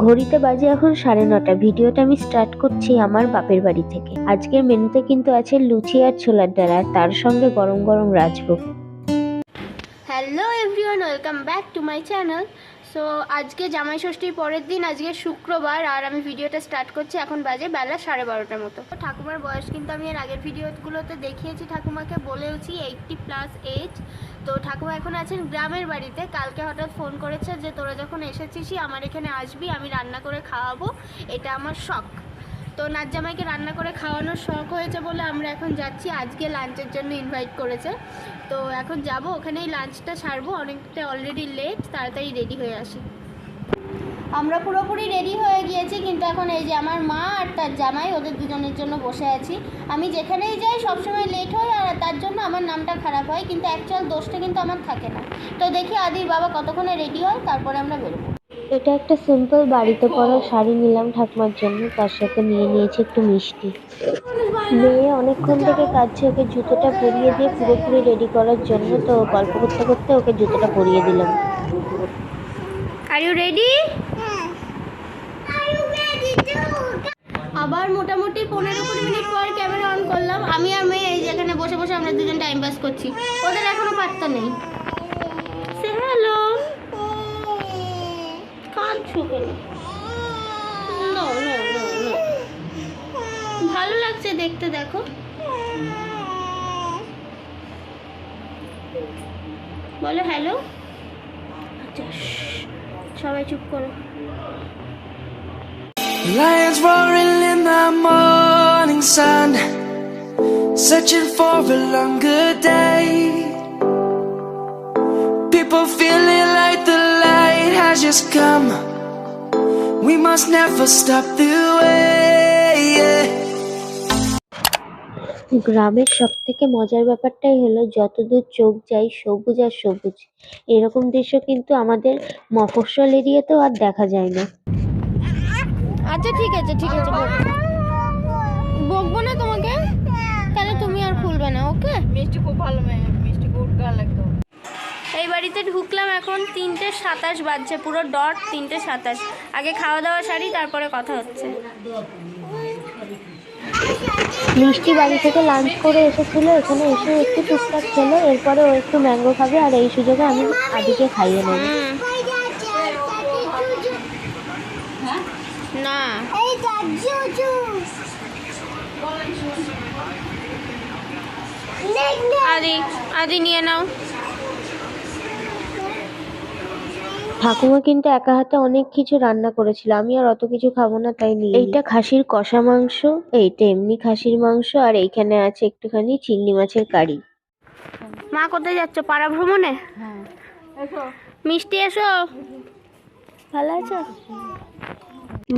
ঘড়িতে বাজে এখন সাড়ে নটা। ভিডিওটা আমি স্টার্ট করছি আমার বাপের বাড়ি থেকে। আজকের মেনুতে কিন্তু আছে লুচি আর ছোলার ডাল তার সঙ্গে গরম গরম rajbhog. Hello everyone welcome back to my channel so আজকে জামাই ষষ্ঠীর পরের দিন, আজকে শুক্রবার, আর আমি ভিডিওটা স্টার্ট করছি এখন বাজে বেলা সাড়ে বারোটার মতো। ঠাকুমার বয়স কিন্তু আমি এর আগের ভিডিওগুলোতে দেখিয়েছি, ঠাকুমাকে বলেওছি এইটটি প্লাস এজ তো ঠাকুমা এখন আছেন গ্রামের বাড়িতে, কালকে হঠাৎ ফোন করেছে যে, তোরা যখন এসেছিস আমার এখানে আসবি, আমি রান্না করে খাওয়াবো। এটা আমার শখ। তো নাচ জামাইকে রান্না করে খাওয়ানোর শখ হয়েছে বলে আমরা এখন যাচ্ছি। আজকে লাঞ্চের জন্য ইনভাইট করেছে। তো এখন যাব, ওখানেই লাঞ্চটা সারবো। অনেকটা অলরেডি লেট তাড়াতাড়ি রেডি হয়ে আসি। আমরা পুরোপুরি রেডি হয়ে গিয়েছি, কিন্তু এখন এই যে আমার মা আর তার জামাই, ওদের দুজনের জন্য বসে আছি। আমি যেখানেই যাই, সবসময় লেট হয় আর তার জন্য আমার নামটা খারাপ হয়, কিন্তু অ্যাকচুয়াল দোষটা কিন্তু আমার থাকে না। তো দেখি আদির বাবা কতক্ষণে রেডি হয়, তারপরে আমরা বেরোবো। এটা একটা সিম্পল বাড়িতে পরা শাড়ি নিলাম ঠাকুমার জন্য। তার সাথে নিয়ে নিয়েছি একটু মিষ্টি। মেয়ে অনেকক্ষণ থেকে কাঁদছে ওকে জুতোটা পরিয়ে দিয়ে পুরোপুরি রেডি করার জন্য। তো গল্প করতে করতে ওকে জুতোটা পরিয়ে দিলাম। আর ইউ রেডি আবার মোটামুটি পনেরো কুড়ি মিনিট পর ক্যামেরা অন করলাম। আমি আর মেয়ে এই যেখানে বসে বসে আমরা দুজন টাইম পাস করছি। ওদের এখনও পাত্তা নেই। হ্যালো কাঁদছো কেন. ভালো লাগছে দেখতে দেখো বলো হ্যালো আচ্ছা সবাই চুপ করো Lions roaring in the morning sun, searching for a longer day. People feeling like the light has just come. We must never stop the way. yeah. গ্রামের সব থেকে মজার ব্যাপারটাই হলো যতদূর চোখ যায় সবুজ আর সবুজ এরকম দৃশ্য কিন্তু আমাদের মফস্বল এরিয়াতেও আর দেখা যায় না আচ্ছা ঠিক আছে ঠিক আছে বকবো। বকবো না তোমাকে তাহলে তুমি আর খুলবে না ওকে মিষ্টি খুব ভালো মেয়ে মিষ্টি গুড গার্ল একদম এই বাড়িতে ঢুকলাম এখন তিনটে সাতাশ বাজছে পুরো ডট তিনটে সাতাশ। আগে খাওয়া দাওয়া সারি তারপরে কথা হচ্ছে। মিষ্টি বাড়ি থেকে লাঞ্চ করে এসেছিল এখানে এসে একটু টুকটাক খেলো এরপরে ও একটু ম্যাঙ্গো খাবে আর এই সুযোগে আমি আদিকে খাইয়ে নেব। হুম। না আদি আদি নিয়ে নাও। ঠাকুমা কিন্তু একা হাতে অনেক কিছু রান্না করেছিল। আমি আর অত কিছু খাব না তাই নিয়ে এইটা খাসির কষা মাংস এইটা এমনি খাসির মাংস আর এইখানে আছে একটুখানি চিংড়ি মাছের কারি। মা কোথায় যাচ্ছ? পাড়া ভ্রমণে? মিষ্টি এসো। ভালো আছো?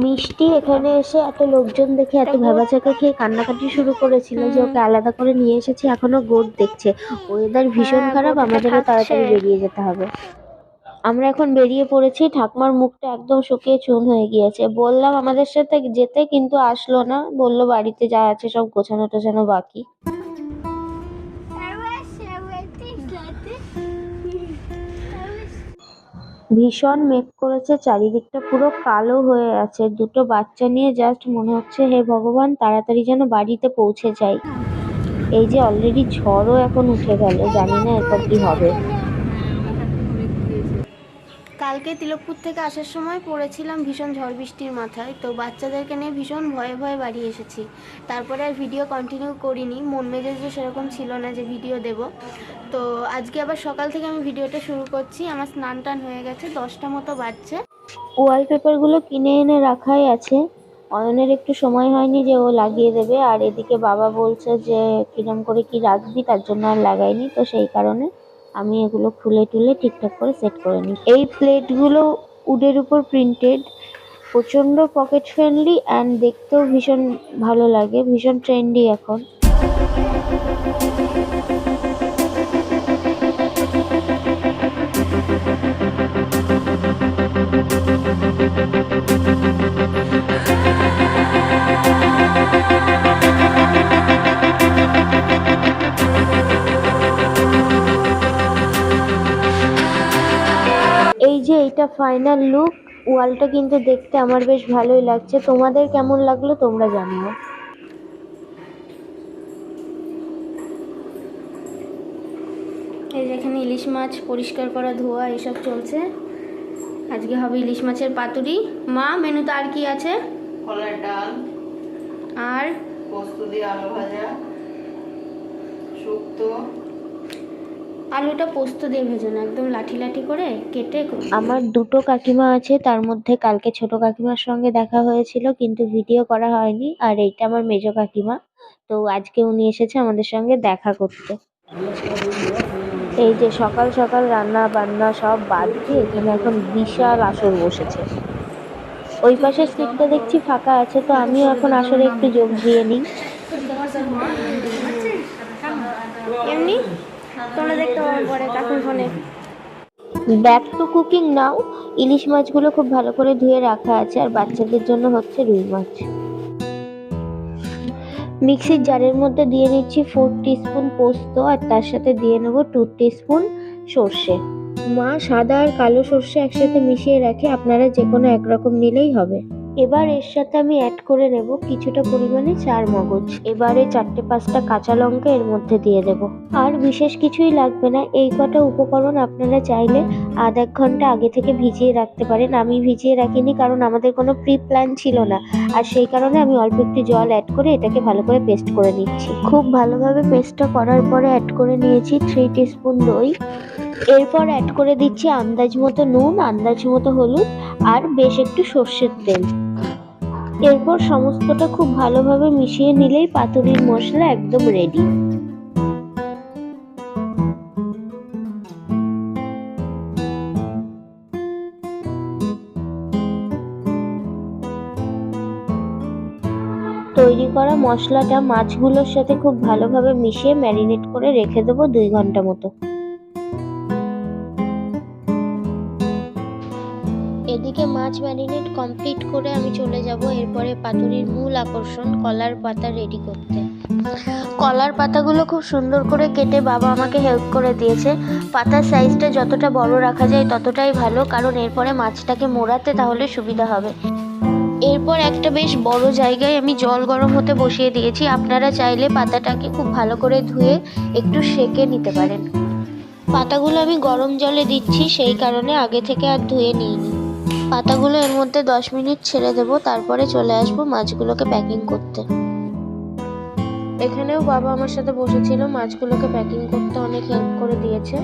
মিষ্টি এখানে এসে এত লোকজন দেখে এত ভেবাচাকা খেয়ে কান্নাকাটি শুরু করেছিল যে ওকে আলাদা করে নিয়ে এসেছি এখনও গোট দেখছে। ওয়েদার ভীষণ হ্যাঁ, খারাপ আমাদেরও তাড়াতাড়ি বেরিয়ে যেতে হবে। আমরা এখন বেরিয়ে পড়েছি। ঠাকুমার মুখটা একদম শুকিয়ে চুন হয়ে গিয়েছে। বললাম, আমাদের সাথে যেতে কিন্তু আসলো না। বলল, বাড়িতে যা আছে সব গোছানো টোছানো বাকি। ভীষণ মেঘ করেছে, চারিদিকটা পুরো কালো হয়ে আছে। দুটো বাচ্চা নিয়ে জাস্ট মনে হচ্ছে, হে ভগবান, তাড়াতাড়ি যেন বাড়িতে পৌঁছে যাই। এই যে অলরেডি ঝড়ও এখন উঠে গেল, জানি না এরপর কি হবে। কালকে তিলকপুর থেকে আসার সময় পড়েছিলাম ভীষণ ঝড় বৃষ্টির মাথায়, তো বাচ্চাদেরকে নিয়ে ভীষণ ভয়ে ভয়ে বাড়ি এসেছি। তারপরে আর ভিডিও কন্টিনিউ করিনি, মন মেজাজও সেরকম ছিল না যে ভিডিও দেব। তো আজকে আবার সকাল থেকে আমি ভিডিওটা শুরু করছি, আমার স্নান টান হয়ে গেছে, দশটা মতো বাজছে। ওয়ালপেপারগুলো কিনে এনে রাখাই আছে। অয়নের একটু সময় হয়নি যে ও লাগিয়ে দেবে, আর এদিকে বাবা বলছে যে কিরম করে কি রাখবি তার জন্য আর লাগাইনি, তো সেই কারণে আমি এগুলো খুলে টুলে ঠিকঠাক করে সেট করে নিই। এই প্লেটগুলো উডের উপর প্রিন্টেড প্রচণ্ড পকেট ফ্রেন্ডলি অ্যান্ড দেখতেও ভীষণ ভালো লাগে, ভীষণ ট্রেন্ডি এখন। এই যে এইটা ফাইনাল লুক ওয়ালটা কিন্তু দেখতে আমার বেশ ভালোই লাগছে। তোমাদের কেমন লাগল তোমরা জানিও। এই যে এখানে ইলিশ মাছ পরিষ্কার করা ধোয়া এসব চলছে। আজকে হবে ইলিশ মাছের পাতুরি। মা মেনুতে আর কি আছে? কলার ডাল। আর? পোস্ত দিয়ে আলু ভাজা। শুক্তো। আলুটা পোস্ত দিয়ে ভেজো না একদম লাঠি লাঠি করে কেটে আমার দুটো কাকিমা আছে তার মধ্যে কালকে ছোট কাকিমার সঙ্গে দেখা হয়েছিল কিন্তু ভিডিও করা হয়নি আর এইটা আমার মেজো কাকিমা। তো আজকে উনি এসেছে আমাদের সঙ্গে দেখা করতে। এই যে সকাল সকাল রান্না বান্না সব বাদ দিয়ে এখানে এখন বিশাল আসর বসেছে। ওই পাশের সিটটা দেখছি ফাঁকা আছে তো আমিও এখন আসলে একটু যোগ দিয়ে নিই। এমনি? তোমরা দেখতে পাবো কাকুর ফোনে। ব্যাক টু কুকিং নাও ইলিশ মাছগুলো খুব ভালো করে ধুয়ে রাখা আছে আর বাচ্চাদের জন্য হচ্ছে রুই মাছ। মিক্সির জারের মধ্যে দিয়ে নিচ্ছি ফোর টিস্পুন পোস্ত আর তার সাথে দিয়ে নেব টু টিস্পুন সর্ষে। মা সাদা আর কালো সর্ষে একসাথে মিশিয়ে রাখে, আপনারা যে কোনো একরকম নিলেই হবে। এবার এর সাথে আমি অ্যাড করে নেব কিছুটা পরিমাণে চার মগজ। এবারে চারটে পাঁচটা কাঁচা লঙ্কা এর মধ্যে দিয়ে দেব। আর বিশেষ কিছুই লাগবে না, এই কটা উপকরণ আপনারা চাইলে আধ এক ঘণ্টা আগে থেকে ভিজিয়ে রাখতে পারেন। আমি ভিজিয়ে রাখিনি কারণ আমাদের কোনো প্রি প্ল্যান ছিল না। আর সেই কারণে আমি অল্প একটু জল অ্যাড করে এটাকে ভালো করে পেস্ট করে নিচ্ছি। খুব ভালোভাবে পেস্টটা করার পরে অ্যাড করে নিয়েছি থ্রি টিস্পুন দই। এরপর অ্যাড করে দিচ্ছি আন্দাজ মতো নুন, আন্দাজ মতো হলুদ আর বেশ একটু সর্ষের তেল। এরপর সমস্তটা খুব ভালোভাবে মিশিয়ে নিলেই পাতুরির মশলা একদম রেডি তৈরি করা মশলাটা মাছগুলোর সাথে খুব ভালোভাবে মিশিয়ে ম্যারিনেট করে রেখে দেবো দুই ঘণ্টা মতো। এদিকে মাছ ম্যারিনেট কমপ্লিট করে আমি চলে যাব এরপরে পাতুরির মূল আকর্ষণ কলার পাতা রেডি করতে। কলার পাতাগুলো খুব সুন্দর করে কেটে বাবা আমাকে হেল্প করে দিয়েছে। পাতার সাইজটা যতটা বড় রাখা যায় ততটাই ভালো, কারণ এরপরে মাছটাকে মোড়াতে তাহলে সুবিধা হবে। এরপর একটা বেশ বড় জায়গায় আমি জল গরম হতে বসিয়ে দিয়েছি। আপনারা চাইলে পাতাটাকে খুব ভালো করে ধুয়ে একটু সেকে নিতে পারেন। পাতাগুলো আমি গরম জলে দিচ্ছি, সেই কারণে আগে থেকে আর ধুয়ে নিইনি। পাতাগুলো এর মধ্যে দশ মিনিট ছেড়ে দেব, তারপরে চলে আসব মাছগুলোকে প্যাকিং করতে। এখানেও বাবা আমার সাথে বসেছিল, মাছগুলোকে প্যাকিং করতে অনেক হেল্প করে দিয়েছে।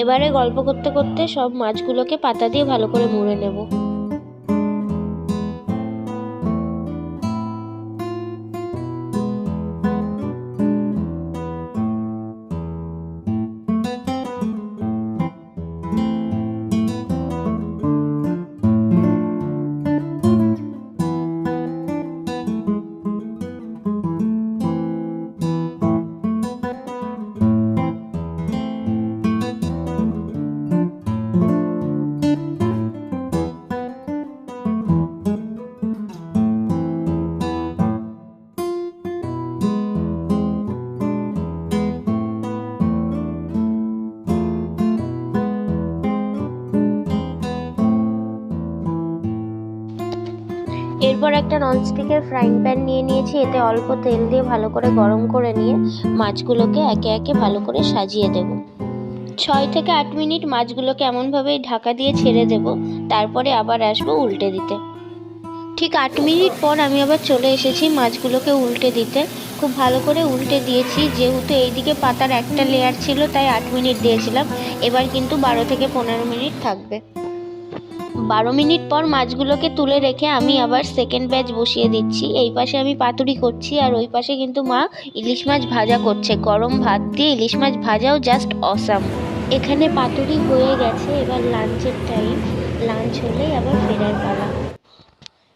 এবারে গল্প করতে করতে সব মাছগুলোকে পাতা দিয়ে ভালো করে মুড়ে নেব। একটা ননস্টিকের ফ্রাইং প্যান নিয়ে নিয়েছি, এতে অল্প তেল দিয়ে ভালো করে গরম করে নিয়ে মাছগুলোকে একে একে ভালো করে সাজিয়ে দেব। ছয় থেকে আট মিনিট মাছগুলোকে এমনভাবেই ঢাকা দিয়ে ছেড়ে দেব, তারপরে আবার আসব উল্টে দিতে। ঠিক আট মিনিট পর আমি আবার চলে এসেছি মাছগুলোকে উল্টে দিতে। খুব ভালো করে উল্টে দিয়েছি, যেহেতু এইদিকে পাতার একটা লেয়ার ছিল, তাই আট মিনিট দিয়েছিলাম। এবার কিন্তু বারো থেকে পনেরো মিনিট থাকবে। বারো মিনিট পর মাছগুলোকে তুলে রেখে আমি আবার সেকেন্ড ব্যাচ বসিয়ে দিচ্ছি। এই পাশে আমি পাতুরি করছি আর ওই পাশে কিন্তু মা ইলিশ মাছ ভাজা করছে। গরম ভাত দিয়ে ইলিশ মাছ ভাজাও জাস্ট অসাম এখানে পাতুরি হয়ে গেছে, এবার লাঞ্চের টাইম লাঞ্চ হলেই আবার ফেরার পালা।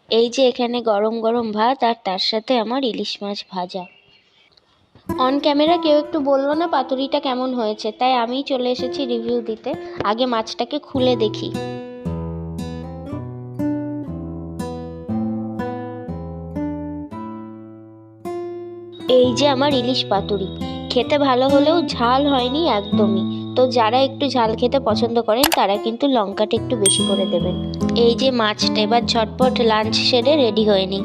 এই যে এখানে গরম গরম ভাত আর তার সাথে আমার ইলিশ মাছ ভাজা। অন ক্যামেরা কেউ একটু বলল না পাতুরিটা কেমন হয়েছে, তাই আমিই চলে এসেছি রিভিউ দিতে। আগে মাছটাকে খুলে দেখি। এই যে আমার ইলিশ পাতুরি। খেতে ভালো হলেও ঝাল হয়নি একদমই। তো যারা একটু ঝাল খেতে পছন্দ করেন, তারা কিন্তু লঙ্কাটা একটু বেশি করে দেবেন। এই যে মাছটা, এবার ঝটপট লাঞ্চ সেরে রেডি হয়ে নিই।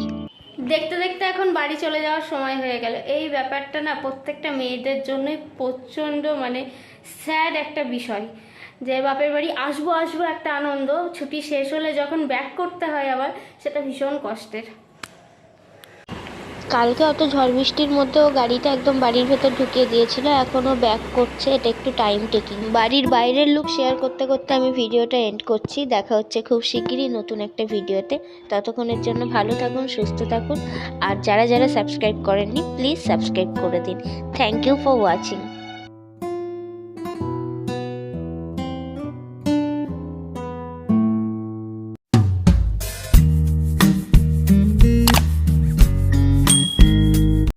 দেখতে দেখতে এখন বাড়ি চলে যাওয়ার সময় হয়ে গেল। এই ব্যাপারটা না প্রত্যেকটা মেয়েদের জন্যই প্রচণ্ড মানে স্যাড একটা বিষয়। যে বাপের বাড়ি আসব আসব একটা আনন্দ, ছুটি শেষ হলে যখন ব্যাক করতে হয় আবার, সেটা ভীষণ কষ্টের। কালকে অত ঝড় বৃষ্টির মধ্যেও গাড়িটা একদম বাড়ির ভেতর ঢুকিয়ে দিয়েছিল, এখনও ব্যাক করছে, এটা একটু টাইম টেকিং বাড়ির বাইরের লুক শেয়ার করতে করতে আমি ভিডিওটা এন্ড করছি, দেখা হচ্ছে খুব শিগগিরই নতুন একটা ভিডিওতে ততক্ষণের জন্য ভালো থাকুন, সুস্থ থাকুন, আর যারা যারা সাবস্ক্রাইব করেননি প্লিজ সাবস্ক্রাইব করে দিন। Thank you for watching